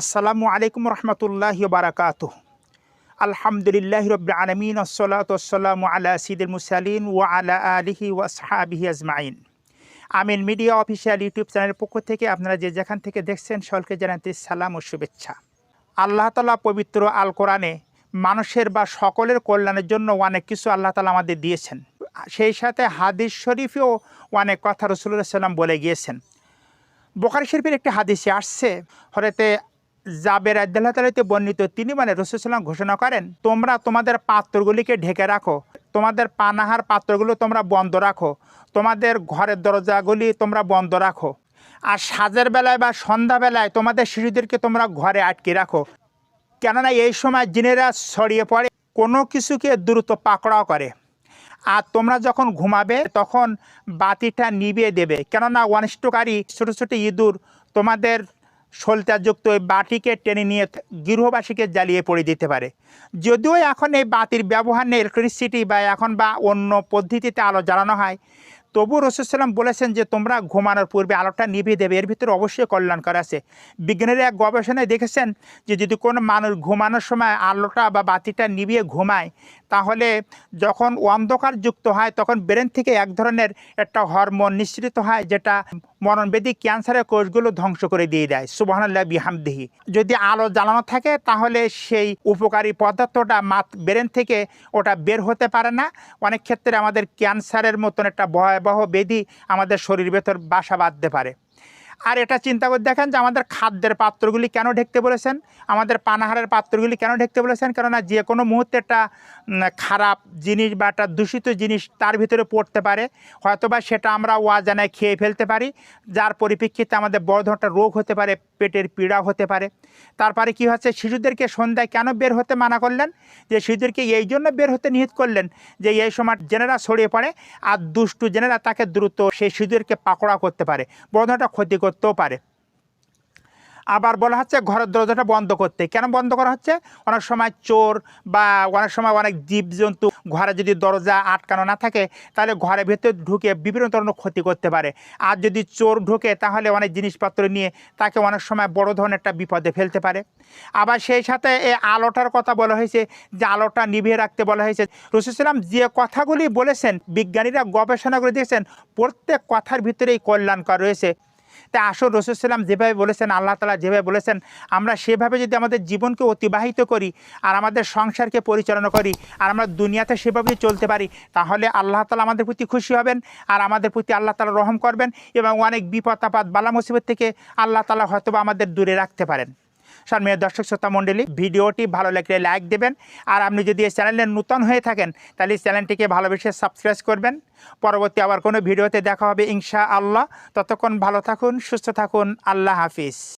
আসসালামু আলাইকুম রহমতুল্লাহ বারাকাত আলহামদুলিল্লাহ রব আলমিন আলা সিদুল মুসালিন ওয়া আলা আলিহি ওয়া সাহাবিহি আজমাইন। আমিন মিডিয়া অফিসিয়াল ইউটিউব চ্যানেলের পক্ষ থেকে আপনারা যে যেখান থেকে দেখছেন, সকলকে জানাতে সালাম ও শুভেচ্ছা। আল্লাহ তালা পবিত্র আল কোরআনে মানুষের বা সকলের কল্যাণের জন্য অনেক কিছু আল্লাহ তালা আমাদের দিয়েছেন। সেই সাথে হাদিস শরীফেও অনেক কথা রসুল্লাহ সাল্লাম বলে গিয়েছেন। বোখারি শরীফের একটি হাদিসে আসছে হরেতে জাবের আদাল্লাহ তালাতে বর্ণিত তিনি মানে রসুলাম ঘোষণা করেন, তোমরা তোমাদের পাত্রগুলিকে ঢেকে রাখো, তোমাদের পানাহার পাত্রগুলো তোমরা বন্ধ রাখো, তোমাদের ঘরের দরজাগুলি তোমরা বন্ধ রাখো, আর সাজের বেলায় বা সন্ধ্যাবেলায় তোমাদের শিশুদেরকে তোমরা ঘরে আটকে রাখো। কেননা এই সময় জিনেরা ছড়িয়ে পড়ে, কোনো কিছুকে দ্রুত পাকড়াও করে। আর তোমরা যখন ঘুমাবে, তখন বাতিটা নিভিয়ে দেবে। কেননা অনিষ্টকারী ছোটো ছোটো ইঁদুর তোমাদের সলতাযুক্ত ওই বাটিকে টেনে নিয়ে গৃহবাসীকে জ্বালিয়ে পড়ে দিতে পারে। যদিও এখন এই বাতির ব্যবহার নেই ইলেকট্রিসিটি বা এখন বা অন্য পদ্ধতিতে আলো জ্বালানো হয়, তবু রসুলাম বলেছেন যে, তোমরা ঘুমানোর পূর্বে আলোটা নিভিয়ে দেবে। এর ভিতরে অবশ্যই কল্যাণকর আছে। বিজ্ঞানীরা এক গবেষণায় দেখেছেন যে, যদি কোনো মানুষ ঘুমানোর সময় আলোটা বা বাতিটা নিভিয়ে ঘুমায়, তাহলে যখন অন্ধকার যুক্ত হয়, তখন ব্রেন থেকে এক ধরনের একটা হরমোন নিঃসৃত হয়, যেটা মরণবেদী ক্যান্সারের কোষগুলো ধ্বংস করে দিয়ে দেয়। সুবাহান্লাহ বিহামদেহি। যদি আলো জ্বালানো থাকে, তাহলে সেই উপকারী পদার্থটা মাত ব্রেন থেকে ওটা বের হতে পারে না। অনেক ক্ষেত্রে আমাদের ক্যান্সারের মতন একটা ভয়াবহ বেদি আমাদের শরীর ভেতর বাসা বাঁধতে পারে। আর এটা চিন্তা করে দেখেন যে আমাদের খাদ্যের পাত্রগুলি কেন ঢেকতে বলেছেন? আমাদের পানাহারের পাত্রগুলি কেন ঢেকতে বলেছেন? কেননা যে কোনো মুহূর্তে একটা খারাপ জিনিস বা একটা দূষিত জিনিস তার ভিতরে পড়তে পারে। হয়তোবা সেটা আমরা ওয়াজানায় খেয়ে ফেলতে পারি। যার পরিপ্রেক্ষিতে আমাদের বড় ধরনের রোগ হতে পারে, পেটের পীড়া হতে পারে। তারপরে কি হচ্ছে? শিশুদেরকে সন্ধ্যায় কেন বের হতে মানা করলেন? যে শিশুদেরকে এই জন্য বের হতে নিহিত করলেন যে এই সময় জেনেরা ছড়িয়ে পড়ে আর দুষ্টু জেনেরা তাকে দ্রুত সেই শিশুদেরকে পাকড়া করতে পারে। বড় ধরনের ক্ষতি করতেও পারে। আবার বলা হচ্ছে ঘরের দরজাটা বন্ধ করতে। কেন বন্ধ করা হচ্ছে? অনেক সময় চোর বা অনেক সময় অনেক জীবজন্তু ঘরে যদি দরজা আটকানো না থাকে, তাহলে ঘরের ভেতরে ঢুকে বিভিন্ন ধরনের ক্ষতি করতে পারে। আর যদি চোর ঢুকে, তাহলে অনেক জিনিসপত্র নিয়ে তাকে অনেক সময় বড় ধরনের একটা বিপদে ফেলতে পারে। আবার সেই সাথে এই আলোটার কথা বলা হয়েছে, যে আলোটা নিভিয়ে রাখতে বলা হয়েছে। রসুলাম যে কথাগুলি বলেছেন, বিজ্ঞানীরা গবেষণা করে দিয়েছেন প্রত্যেক কথার ভিতরেই কল্যাণকর রয়েছে। তাই আসল রসুলাম যেভাবে বলেছেন, আল্লাহ তালা যেভাবে বলেছেন, আমরা সেভাবে যদি আমাদের জীবনকে অতিবাহিত করি আর আমাদের সংসারকে পরিচালনা করি আর আমরা দুনিয়াতে সেভাবে চলতে পারি, তাহলে আল্লাহ তালা আমাদের প্রতি খুশি হবেন আর আমাদের প্রতি আল্লাহ তালা রহম করবেন এবং অনেক বিপদ আপাত বালা মুসিবত থেকে আল্লাহ তালা হয়তো আমাদের দূরে রাখতে পারেন। সম্মানীয় দর্শক শ্রোতা মণ্ডলী, ভিডিওটি ভালো লাগলে লাইক দেবেন। আর আপনি যদি এই চ্যানেলে নতুন হয়ে থাকেন, তাহলে এই চ্যানেলটিকে ভালোবেসে সাবস্ক্রাইব করবেন। পরবর্তী আবার কোনো ভিডিওতে দেখা হবে ইনশা আল্লাহ ততক্ষণ ভালো থাকুন, সুস্থ থাকুন। আল্লাহ হাফিজ।